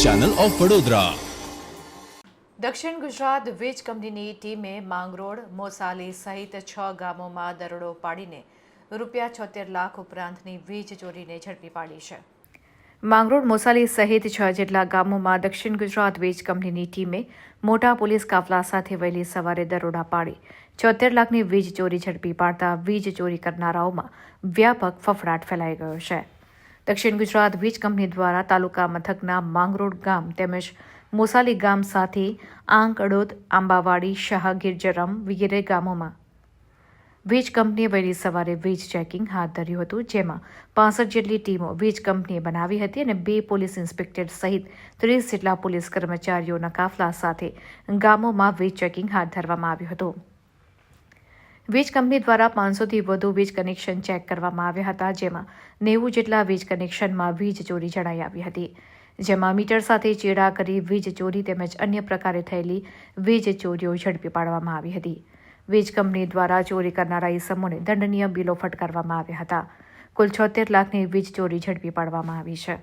Channel of Vadodara Dakshin Gujarat વીજ કંપનીની ટીમે માંગરોળ મોસાલી સહિત છ ગામોમાં દરોડો પાડીને રૂપિયા છોતેર લાખ ઉપરાંતની વીજ ચોરીને ઝડપી પાડી છે. માંગરોળ મોસાલી સહિત છ જેટલા ગામોમાં દક્ષિણ ગુજરાત વીજ કંપનીની ટીમે મોટા પોલીસ કાફલા સાથે વહેલી સવારે દરોડા પાડી છોતેર લાખની વીજ ચોરી ઝડપી પાડતા વીજ ચોરી કરનારાઓમાં વ્યાપક ફફડાટ ફેલાઈ ગયો છે. દક્ષિણ ગુજરાત વીજ કંપની દ્વારા તાલુકા મથકના માંગરોળ ગામ તેમજ મોસાલી ગામ સાથે આંકડોદ આંબાવાડી, શાહ, ગિરજરમ વગેરે ગામોમાં વીજ કંપનીએ વહેલી સવારે વીજ ચેકિંગ હાથ ધર્યું હતું, જેમાં પાસઠ જેટલી ટીમો વીજ કંપનીએ બનાવી હતી અને બે પોલીસ ઇન્સ્પેક્ટર સહિત ત્રીસ જેટલા પોલીસ કર્મચારીઓના કાફલા સાથે ગામોમાં વીજ ચેકિંગ હાથ ધરવામાં આવ્યું હતું. વીજ કંપની દ્વારા પાંચસોથી વધુ વીજ કનેક્શન ચેક કરવામાં આવ્યા હતા, જેમાં નેવું જેટલા વીજ કનેક્શનમાં વીજ ચોરી જણાઈ આવી હતી. જેમાં મીટર સાથે ચેડા કરી વીજ ચોરી તેમજ અન્ય પ્રકારે થયેલી વીજ ચોરીઓ ઝડપી પાડવામાં આવી હતી. વીજ કંપની દ્વારા ચોરી કરનારા ઇસમોને દંડનીય બિલો ફટકારવામાં આવ્યા હતા. કુલ છોતેર લાખની વીજ ચોરી ઝડપી પાડવામાં આવી છે.